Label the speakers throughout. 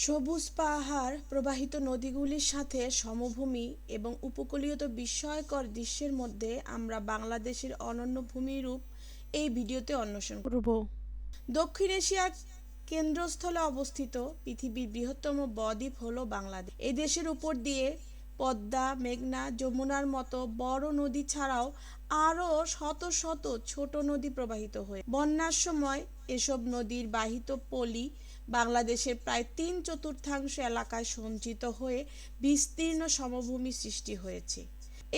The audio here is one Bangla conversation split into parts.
Speaker 1: সবুজ পাহাড় প্রবাহিত নদীগুলির সাথে সমভূমি এবং উপকূলীয় বিস্ময়কর দৃশ্যের মধ্যে আমরা বাংলাদেশের অনন্য ভূমিরূপ এই ভিডিওতে অন্বেষণ করব। দক্ষিণ এশিয়ার কেন্দ্রস্থলে অবস্থিত পৃথিবীর বৃহত্তম বদ্বীপ হল বাংলাদেশ। এই দেশের উপর দিয়ে পদ্মা, মেঘনা, যমুনার মতো বড় নদী ছাড়াও আরও শত শত ছোট নদী প্রবাহিত হয়ে বন্যার সময় এসব নদীর বাহিত পলি বাংলাদেশের প্রায় তিন চতুর্থাংশ এলাকায় সঞ্চিত হয়ে বিস্তীর্ণ সমভূমি সৃষ্টি হয়েছে।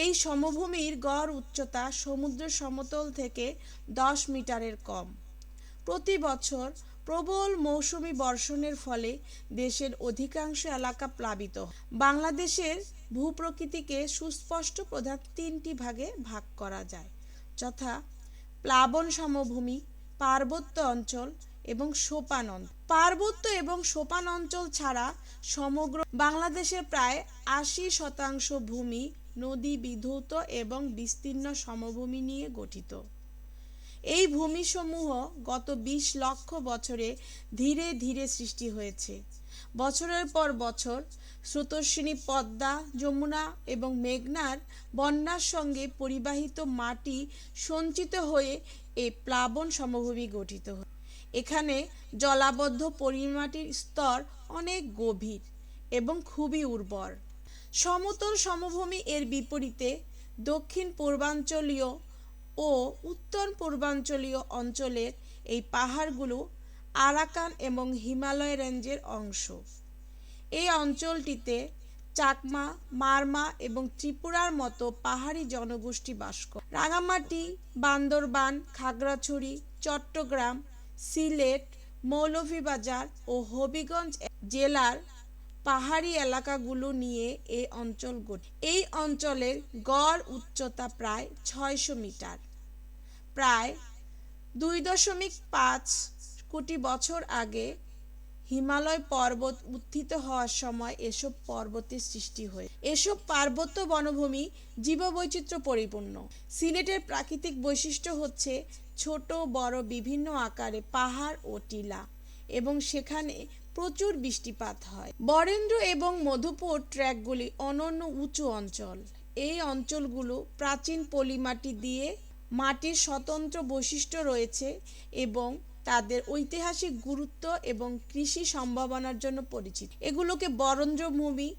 Speaker 1: এই সমভূমির গড় উচ্চতা সমুদ্র সমতল থেকে দশ মিটারের কম। প্রতি বছর প্রবল মৌসুমি বর্ষণের ফলে দেশের অধিকাংশ এলাকা প্লাবিত। বাংলাদেশের ভূপ্রকৃতিকে সুস্পষ্ট প্রধান তিনটি ভাগে ভাগ করা যায়, যথা প্লাবন সমভূমি, পার্বত্য অঞ্চল এবং সোপান পার্বত্য এবং সোপান অঞ্চল ছাড়া সমগ্র বাংলাদেশের প্রায় আশি শতাংশ ভূমি নদী বিধৌত এবং বিস্তীর্ণ সমভূমি নিয়ে গঠিত। এই ভূমিসমূহ গত বিশ লক্ষ বছরে ধীরে ধীরে সৃষ্টি হয়েছে। বছরের পর বছর স্রোতস্বিনী পদ্মা, যমুনা এবং মেঘনার বন্যার সঙ্গে পরিবাহিত মাটি সঞ্চিত হয়ে এই প্লাবন সমভূমি গঠিত এখানে জলাবদ্ধ পরিমাটির স্তর অনেক গভীর এবং খুবই উর্বর। সমতল সমভূমি এর বিপরীতে দক্ষিণ পূর্বাঞ্চলীয় ও উত্তর পূর্বাঞ্চলীয় অঞ্চলের এই পাহাড়গুলো আরাকান এবং হিমালয় রেঞ্জের অংশ। এই অঞ্চলটিতে চাকমা, মারমা এবং ত্রিপুরার মতো পাহাড়ি জনগোষ্ঠী বাস করে। রাঙামাটি, বান্দরবান, খাগড়াছড়ি, চট্টগ্রাম সিলেট, মৌলভীবাজার ও হবিগঞ্জ জেলার পাহাড়ি এলাকাগুলো নিয়ে এই অঞ্চল গঠিত। এই অঞ্চলের গড় উচ্চতা প্রায় ছয়শো মিটার। প্রায় দুই দশমিক পাঁচ কোটি বছর আগে হিমালয় পর্বত উত্থিত হওয়ার সময় এসব পর্বতের সৃষ্টি হয় এসব পার্বত্য বনভূমি জীববৈচিত্র্য পরিপূর্ণ সিলেটের প্রাকৃতিক বৈশিষ্ট্য হচ্ছে ছোট, বড়, বিভিন্ন আকারে পাহাড় ও টিলা এবং সেখানে প্রচুর বৃষ্টিপাত হয়। বরেন্দ্র এবং মধুপুর ট্র্যাকগুলি অনন্য উঁচু অঞ্চল। এই অঞ্চলগুলো প্রাচীন পলিমাটি দিয়ে মাটির স্বতন্ত্র বৈশিষ্ট্য রয়েছে এবং তাদের ঐতিহাসিক গুরুত্ব এবং কৃষি সম্ভাবনার জন্য পরিচিত। এগুলোকে বরেন্দ্রভূমি,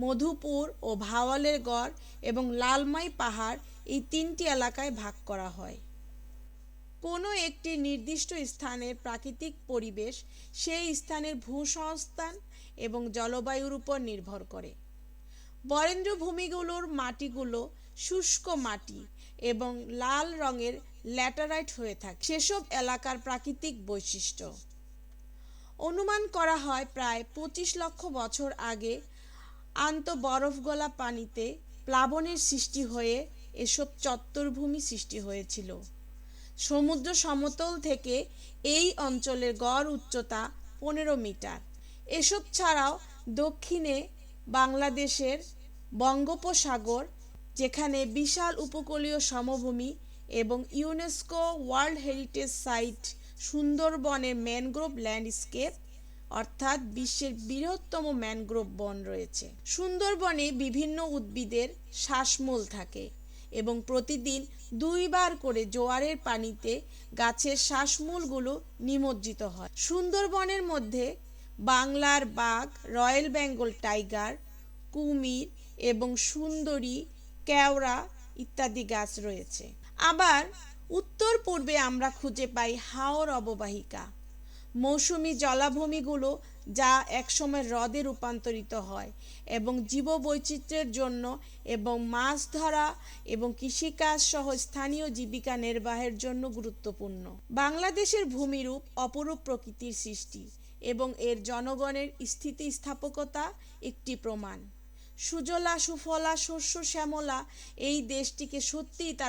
Speaker 1: মধুপুর ও ভাওয়ালের গড় এবং লালমাই পাহাড় এই তিনটি এলাকায় ভাগ করা হয়। কোনো একটি নির্দিষ্ট স্থানের প্রাকৃতিক পরিবেশ সেই স্থানের ভূসংস্থান এবং জলবায়ুর উপর নির্ভর করে। বরেন্দ্রভূমিগুলোর মাটিগুলো শুষ্ক মাটি এবং লাল রঙের ল্যাটারাইট হয়ে থাকে। সেসব এলাকার প্রাকৃতিক বৈশিষ্ট্য। অনুমান করা হয় প্রায় পঁচিশ লক্ষ বছর আগে আন্ত বরফ গলা পানিতে প্লাবনের সৃষ্টি হয়ে এসব চত্বরভূমি সৃষ্টি হয়েছিল। সমুদ্র সমতল থেকে এই অঞ্চলের গড় উচ্চতা পনেরো মিটার। এসব ছাড়াও দক্ষিণে বাংলাদেশের বঙ্গোপসাগর, যেখানে বিশাল উপকূলীয় সমভূমি এবং ইউনেস্কো ওয়ার্ল্ড হেরিটেজ সাইট সুন্দরবনের ম্যানগ্রোভ ল্যান্ডস্কেপ, অর্থাৎ বিশ্বের বৃহত্তম ম্যানগ্রোভ বন রয়েছে। সুন্দরবনে বিভিন্ন উদ্ভিদের শ্বাসমূল থাকে। এবং প্রতিদিন দুইবার করে জোয়ারের পানিতে গাছের শ্বাসমূলগুলো নিমজ্জিত হয়। সুন্দরবনের মধ্যে বাংলার বাঘ, রয়্যাল বেঙ্গল টাইগার, কুমির এবং সুন্দরী, কেওড়া ইত্যাদি গাছ রয়েছে। আবার উত্তর পূর্বে আমরা খুঁজে পাই হাওর অববাহিকা। মৌসুমি জলাভূমিগুলো যা একসময় হ্রদে রূপান্তরিত হয় এবং জীববৈচিত্র্যের জন্য এবং মাছ ধরা এবং কৃষিকাজ সহ স্থানীয় জীবিকা নির্বাহের জন্য গুরুত্বপূর্ণ। বাংলাদেশের ভূমিরূপ অপরূপ প্রকৃতির সৃষ্টি এবং এর জনগণের স্থিতিস্থাপকতা একটি প্রমাণ। সুজলা, সুফলা, শস্য, শ্যামলা এই দেশটিকে সত্যিই তার